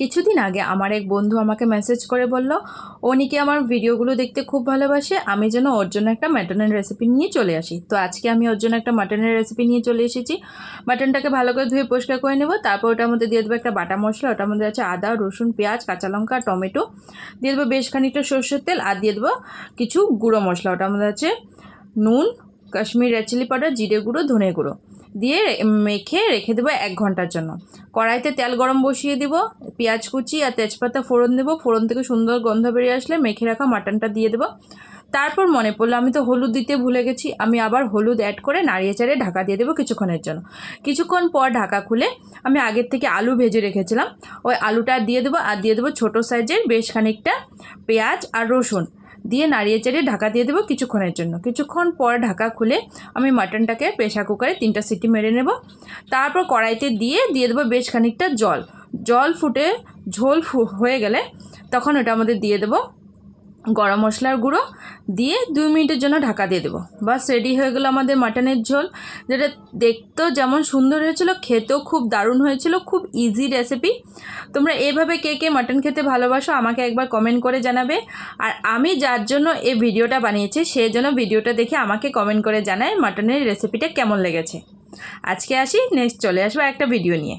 কিছুদিন আগে আমার এক বন্ধু আমাকে মেসেজ করে বলল ও নাকি আমার ভিডিওগুলো দেখতে খুব ভালোবাসে? আমি যেন ওর জন্য একটা মাটনের রেসিপি নিয়ে চলে আসি। তো আজকে আমি ওর জন্য একটা মাটনের রেসিপি নিয়ে চলে এসেছি। মাটনটাকে ভালো করে ধুয়ে পরিষ্কার করে নেব। তারপর ওটার মধ্যে দিয়ে দেবো একটা বাটা মশলা। ওটার মধ্যে আছে আদা, রসুন, পেঁয়াজ, কাঁচা লঙ্কা, টমেটো। দিয়ে দেবো বেশ খানিকটা সর্ষের তেল। আর দিয়ে দেবো কিছু গুঁড়ো মশলা। ওটার মধ্যে আছে নুন কাশ্মীর রেড চিলি পাউডার, জিরে গুঁড়ো, ধনে গুঁড়ো। দিয়ে মেখে রেখে দেবো এক ঘণ্টার জন্য। কড়াইতে তেল গরম বসিয়ে দিব, পেঁয়াজ কুচি আর তেজপাতা ফোড়ন দেবো। ফোড়ন থেকে সুন্দর গন্ধ বেরিয়ে আসলে মেখে রাখা মাটনটা দিয়ে দেবো। তারপর মনে পড়ল, আমি তো হলুদ দিতে ভুলে গেছি, আমি আবার হলুদ অ্যাড করে নাড়িয়ে চাড়িয়ে ঢাকা দিয়ে দেবো কিছুক্ষণের জন্য। কিছুক্ষণ পর ঢাকা খুলে আমি আগের থেকে আলু ভেজে রেখেছিলাম। ওই আলুটা দিয়ে দেবো, আর দিয়ে দেবো ছোটো সাইজের বেশ খানিকটা পেঁয়াজ আর রসুন। দিয়ে নাড়িয়ে চাড়িয়ে ঢাকা দিয়ে দেবো কিছুক্ষণের জন্য। কিছুক্ষণ পর ঢাকা খুলে আমি মাটনটাকে প্রেশার কুকারে তিনটা সিটি মেরে নেব। তারপর কড়াইতে দিয়ে দিয়ে দেবো বেশ খানিকটা জল। জল ফুটে, ঝোল হয়ে গেলে তখন ওটা আমাদের দিয়ে দেবো। গরম মশলার গুঁড়ো দিয়ে দুই মিনিটের জন্য ঢাকা দিয়ে দেবো। বাস রেডি হয়ে গেলো আমাদের মাটনের ঝোল। যেটা দেখতেও যেমন সুন্দর হয়েছিল, খেতেও খুব দারুণ হয়েছিল, খুব ইজি রেসিপি তোমরা এভাবে কে কে মাটন খেতে ভালোবাসো আমাকে একবার কমেন্ট করে জানাবে। আর আমি যার জন্য এই ভিডিওটা বানিয়েছি সেই জন্য ভিডিওটা দেখে আমাকে কমেন্ট করে জানায় মাটনের রেসিপিটা কেমন লেগেছে। আজকে আসি নেক্সট চলে আসব একটা ভিডিও নিয়ে।